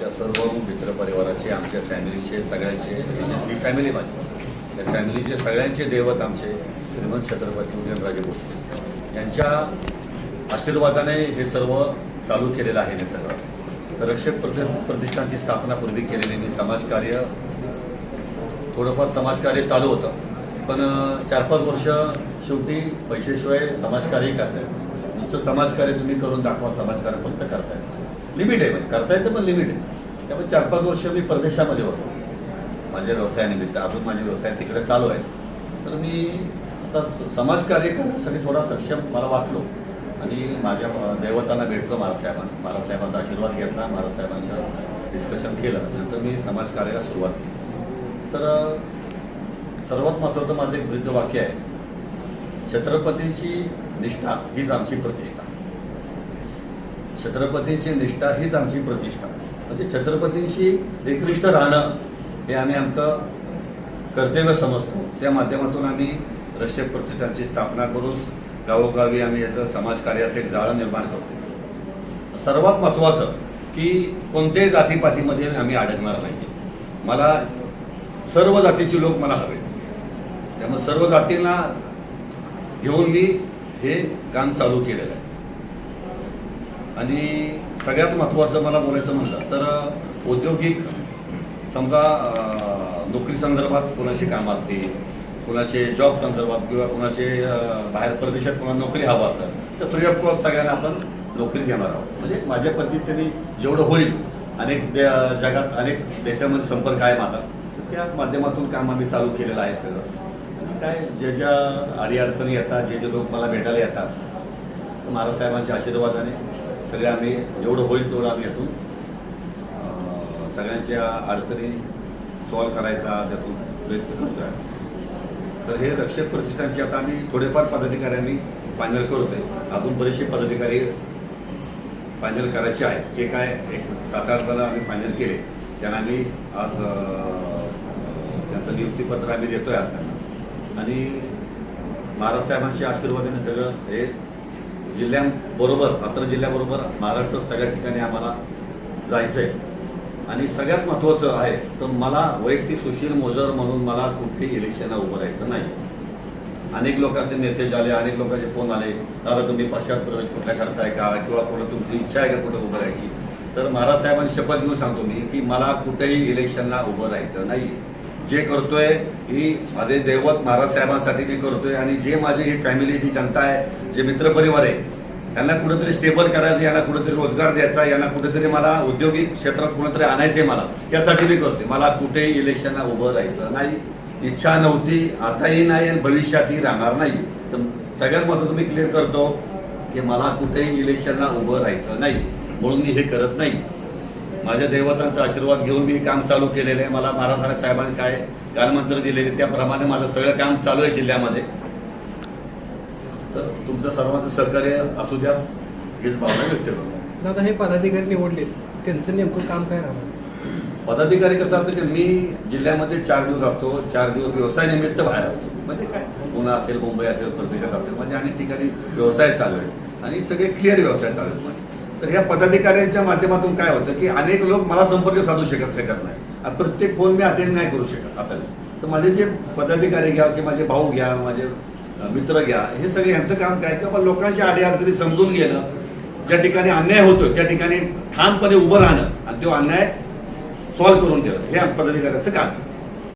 आमच्या सर्व मित्रपरिवाराचे आमच्या फॅमिलीचे सगळ्यांचे ही फॅमिली माझी. त्या फॅमिलीचे सगळ्यांचे दैवत आमचे श्रीमंत छत्रपती उदयनराजे भोसले. यांच्या आशीर्वादाने हे सर्व चालू केलेलं आहे हे सगळं. रक्षक प्रति प्रतिष्ठानची स्थापना पूर्वी केलेली मी समाजकार्य थोडंफार समाजकार्य चालू होतं. पण चार पाच वर्ष शेवटी पैशाशिवाय समाजकार्य करताय नुसतं समाजकार्य तुम्ही करून दाखवा समाजकार्य फक्त करताय लिमिट आहे म्हणजे करता येतं पण लिमिट आहे. त्यामुळे चार पाच वर्ष मी परदेशामध्ये होतो. माझ्या व्यवसायानिमित्त अजून माझे व्यवसाय तिकडे चालू आहे तर मी आता स- समाजकार्य करण्यासाठी थोडा सक्षम मला वाटलो. आणि माझ्या दैवतांना भेटलो महाराजसाहेबांना महाराजसाहेबांचा आशीर्वाद घेतला महाराजसाहेबांचं डिस्कशन केलं. नंतर मी समाजकार्याला सुरुवात केली. तर सर्वात महत्त्वाचं माझं एक वृद्ध वाक्य आहे. छत्रपतीची निष्ठा हीच आमची प्रतिष्ठा. छत्रपतीची निष्ठा हीच आमची प्रतिष्ठा. म्हणजे छत्रपतींशी एकनिष्ठ राहणं हे आम्ही आमचं कर्तव्य समजतो. त्या माध्यमातून आम्ही रक्षक प्रतिष्ठानची स्थापना करून गावोगावी आम्ही याचं समाजकार्याचं एक जाळं निर्माण करतो. सर्वात महत्त्वाचं की कोणत्याही जातीपातीमध्ये आम्ही अडकणार नाही मला सर्व जातीचे लोक मला हवे. त्यामुळे सर्व जातींना घेऊन मी हे काम चालू केलेलं आहे. आणि सगळ्यात महत्त्वाचं मला बोलायचं म्हणलं तर औद्योगिक समजा नोकरी संदर्भात कोणाची काम असतील कोणाचे जॉब संदर्भात किंवा कोणाचे बाहेर परदेशात कोणाला नोकरी हवं असेल तर फ्री ऑफ कॉस्ट सगळ्यांना आपण नोकरी देणार आहोत. म्हणजे माझ्या पद्धतीने जेवढं होईल अनेक दे जगात अनेक देशामध्ये संपर्क आहे माझा त्या माध्यमातून काम आम्ही चालू केलेलं आहे सगळं. आणि काय ज्या ज्या अडीअडचणी येतात जे जे लोक मला भेटायला येतात महाराजसाहेबांच्या आशीर्वादाने सगळे आम्ही जेवढं होईल तेवढं आम्ही यातून सगळ्यांच्या अडचणी सॉल्व करायचा त्यातून प्रयत्न करतो आहे तर हे रक्षक प्रतिष्ठानचे आता आम्ही थोडेफार पदाधिकारी आम्ही फायनल आहे अजून बरेचसे पदाधिकारी फायनल करायचे आहेत. जे काय एक सात आठ जण आम्ही फायनल केले. त्यांना आम्ही आज त्यांचं नियुक्तीपत्र आम्ही देतो आहे आज त्यांना. आणि महाराज साहेबांच्या आशीर्वादाने सगळं हे जिल्ह्यांबरोबर सातारा जिल्ह्याबरोबर महाराष्ट्रात सगळ्या ठिकाणी आम्हाला जायचं आहे आणि सगळ्यात महत्त्वाचं आहे तर मला वैयक्तिक सुशील मोजर म्हणून मला कुठेही इलेक्शनला उभं राहायचं नाही. अनेक लोकांचे मेसेज आले अनेक लोकांचे फोन आले. दादा तुम्ही पक्षात प्रवेश कुठल्या करताय का? किंवा कुठं तुमची इच्छा आहे का कुठं उभं राहायची? तर महाराज साहेबांनी शपथ घेऊन सांगतो मी की मला कुठेही इलेक्शनला उभं राहायचं नाही जे करतोय ही माझे दैवत महाराज साहेबांसाठी मी करतोय आणि जे माझी ही फॅमिली जी जनता आहे जे मित्रपरिवार आहे यांना कुठेतरी स्टेबल करायचं यांना कुठेतरी रोजगार द्यायचा यांना कुठेतरी मला औद्योगिक क्षेत्रात कुठेतरी आणायचंय मला यासाठी मी करतोय. मला कुठेही इलेक्शनला उभं राहायचं नाही. इच्छा नव्हती आताही नाही आणि भविष्यातही राहणार नाही. तर सगळ्यात महत्त्वाचं मी क्लिअर करतो की मला कुठेही इलेक्शनला उभं राहायचं नाही. म्हणून मी हे करत नाही. माझ्या दैवतांचा आशीर्वाद घेऊन मी काम चालू केलेलं आहे. मला महाराज साहेबांनी काय कालमंत्र दिलेले त्याप्रमाणे माझं सगळं काम चालू आहे जिल्ह्यामध्ये. तर तुमचं सर्वांचं सहकार्य असू द्या हीच भावना व्यक्त करतो. दादा हे पदाधिकारी निवडले. त्यांचं नेमकं काम काय राहणार? पदाधिकारी कसं असतं की मी जिल्ह्यामध्ये चार दिवस असतो चार दिवस व्यवसाय निमित्त बाहेर असतो. म्हणजे काय? पुणे असेल मुंबई असेल परदेशात असेल म्हणजे अनेक ठिकाणी व्यवसाय चालू आहे. आणि सगळे क्लिअर व्यवसाय चालू आहेत. म्हणजे तर ह्या पदाधिकाऱ्यांच्या माध्यमातून काय होतं की अनेक लोक मला संपर्क साधू शकत शकत नाही. प्रत्येक फोन मी अटेंड नाही करू शकत असा तर माझे जे पदाधिकारी घ्या की माझे भाऊ घ्या माझे मित्र घ्या हे सगळे यांचं काम काय? किंवा बाबा लोकांच्या अडीअडचणी समजून घेणं ज्या ठिकाणी अन्याय होतो त्या ठिकाणी ठामपणे उभं राहणं आणि तो अन्याय सॉल्व्ह करून देणं हे पदाधिकाऱ्याचं काम आहे.